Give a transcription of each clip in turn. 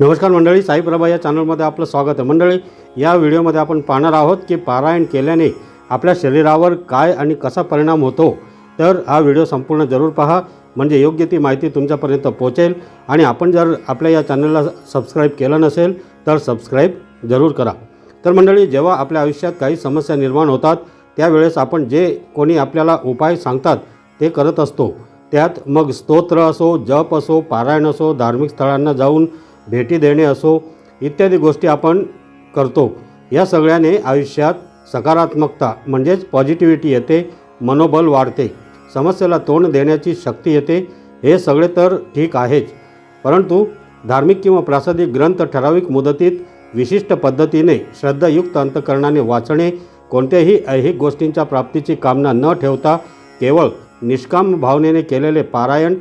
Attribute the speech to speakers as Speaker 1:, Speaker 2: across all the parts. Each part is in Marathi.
Speaker 1: नमस्कार मंडळी साईप्रभा या चॅनलमध्ये आपलं स्वागत आहे. मंडळी या व्हिडिओमध्ये आपण पाहणार आहोत की पारायण केल्याने आपल्या शरीरावर काय आणि कसा परिणाम होतो? तर हा व्हिडिओ संपूर्ण जरूर पहा. म्हणजे योग्य ती माहिती तुमच्यापर्यंत पोहोचेल. आणि आपण जर आपल्या या चॅनलला सबस्क्राईब केलं नसेल तर सबस्क्राईब जरूर करा. तर मंडळी जेव्हा आपल्या आयुष्यात काही समस्या निर्माण होतात त्यावेळेस आपण जे कोणी आपल्याला उपाय सांगतात ते करत असतो. त्यात मग स्तोत्र असो जप असो पारायण असो धार्मिक स्थळांना जाऊन भेटी देणे असो इत्यादी गोष्टी आपण करतो. या सगळ्याने आयुष्यात सकारात्मकता म्हणजेच पॉझिटिव्हिटी येते मनोबल वाढते. समस्येला तोंड देण्याची शक्ती येते हे सगळे तर ठीक आहेच. परंतु धार्मिक किंवा प्रासादिक ग्रंथ ठराविक मुदतीत विशिष्ट पद्धतीने श्रद्धायुक्त अंतकरणाने वाचणे कोणत्याही ऐहिक गोष्टींच्या प्राप्तीची कामना न ठेवता केवळ निष्काम भावनेने केलेले पारायण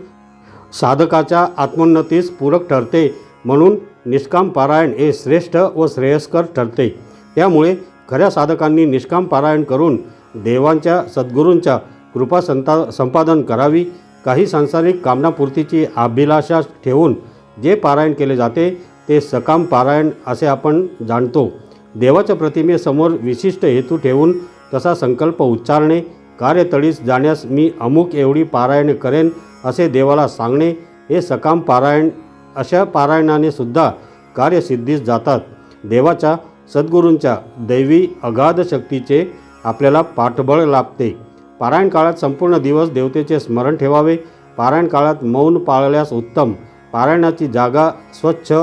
Speaker 1: साधकाच्या आत्मोन्नतीस पूरक ठरते. म्हणून निष्काम पारायण हे श्रेष्ठ व श्रेयस्कर ठरते. त्यामुळे खऱ्या साधकांनी निष्काम पारायण करून देवांच्या सद्गुरूंच्या कृपा संता संपादन करावी. काही सांसारिक कामनापूर्तीची अभिलाषा ठेवून जे पारायण केले जाते ते सकाम पारायण असे आपण जाणतो. देवाच्या प्रतिमेसमोर विशिष्ट हेतू ठेवून तसा संकल्प उच्चारणे कार्यतळीस जाण्यास मी अमुक एवढी पारायण करेन असे देवाला सांगणे हे सकाम पारायण अशा पारायणाने सुद्धा कार्यसिद्धीस जातात. देवाच्या सद्गुरूंच्या दैवी अगाध शक्तीचे आपल्याला पाठबळ लाभते. पारायण काळात संपूर्ण दिवस देवतेचे स्मरण ठेवावे. पारायण काळात मौन पाळल्यास उत्तम. पारायणाची जागा स्वच्छ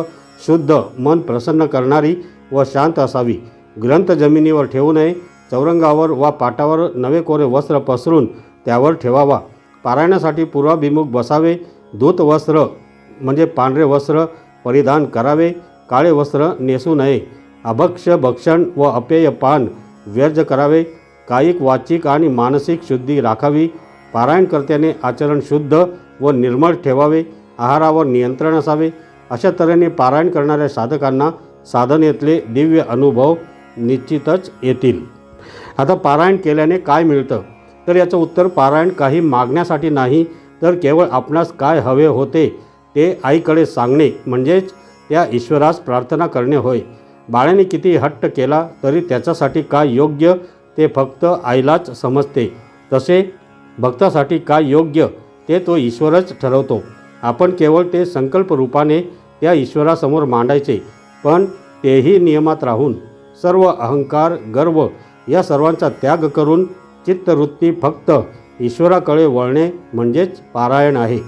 Speaker 1: शुद्ध मन प्रसन्न करणारी व शांत असावी. ग्रंथ जमिनीवर ठेवू नये चौरंगावर वा पाटावर नवे कोरे वस्त्र पसरून त्यावर ठेवावा. पारायणासाठी पूर्वाभिमुख बसावे. दूत वस्त्र म्हणजे पांढरे वस्त्र परिधान करावे काळे वस्त्र नेसू नये. अभक्ष भक्षण व अपेय पान व्यर्ज करावे. कायिक वाचिक आणि मानसिक शुद्धी राखावी. पारायणकर्त्याने आचरण शुद्ध व निर्मळ ठेवावे. आहारावर नियंत्रण असावे. अशा तऱ्हेने पारायण करणाऱ्या साधकांना साधनेतले दिव्य अनुभव निश्चितच येतील. आता पारायण केल्याने काय मिळतं? तर याचं उत्तर पारायण काही मागण्यासाठी नाही तर केवळ आपणास काय हवे होते? ते आईकडे सांगणे म्हणजेच त्या ईश्वरास प्रार्थना करणे होय. बाळाने किती हट्ट केला तरी त्याच्यासाठी काय योग्य ते फक्त आईलाच समजते. तसे भक्तासाठी काय योग्य ते तो ईश्वरच ठरवतो. आपण केवळ ते संकल्प रूपाने त्या ईश्वरासमोर मांडायचे पण तेही नियमात राहून सर्व अहंकार गर्व या सर्वांचा त्याग करून चित्तवृत्ती फक्त ईश्वराकडे वळणे म्हणजेच पारायण आहे.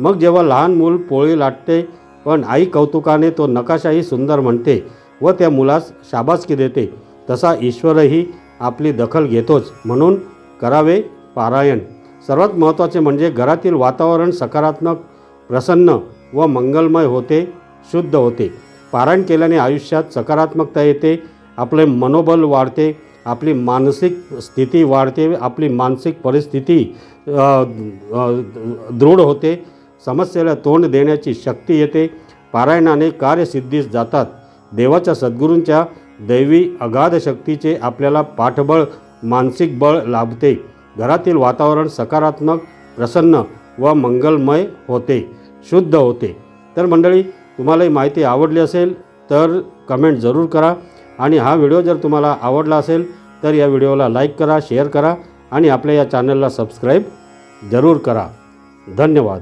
Speaker 1: मग जेव्हा लहान मूल पोळी लाटते पण आई कौतुकाने तो नकाशाही सुंदर म्हणते व त्या मुलास शाबासकी देते तसा ईश्वरही आपली दखल घेतोच. म्हणून करावे पारायण. सर्वात महत्त्वाचे म्हणजे घरातील वातावरण सकारात्मक प्रसन्न व मंगलमय होते शुद्ध होते. पारायण केल्याने आयुष्यात सकारात्मकता येते आपले मनोबल वाढते आपली मानसिक स्थिती वाढते आपली मानसिक परिस्थिती दृढ होते समस्येला तोंड देण्याची शक्ती येते. पारायणाने कार्यसिद्धीस जातात. देवाच्या सद्गुरूंच्या दैवी अगाध शक्तीचे आपल्याला पाठबळ मानसिक बळ लाभते. घरातील वातावरण सकारात्मक प्रसन्न व मंगलमय होते शुद्ध होते. तर मंडळी तुम्हाला ही माहिती आवडली असेल तर कमेंट जरूर करा. आणि हा व्हिडिओ जर तुम्हाला आवडला असेल तर या व्हिडिओला लाईक करा शेअर करा आणि आपल्या या चॅनलला सबस्क्राईब जरूर करा. धन्यवाद.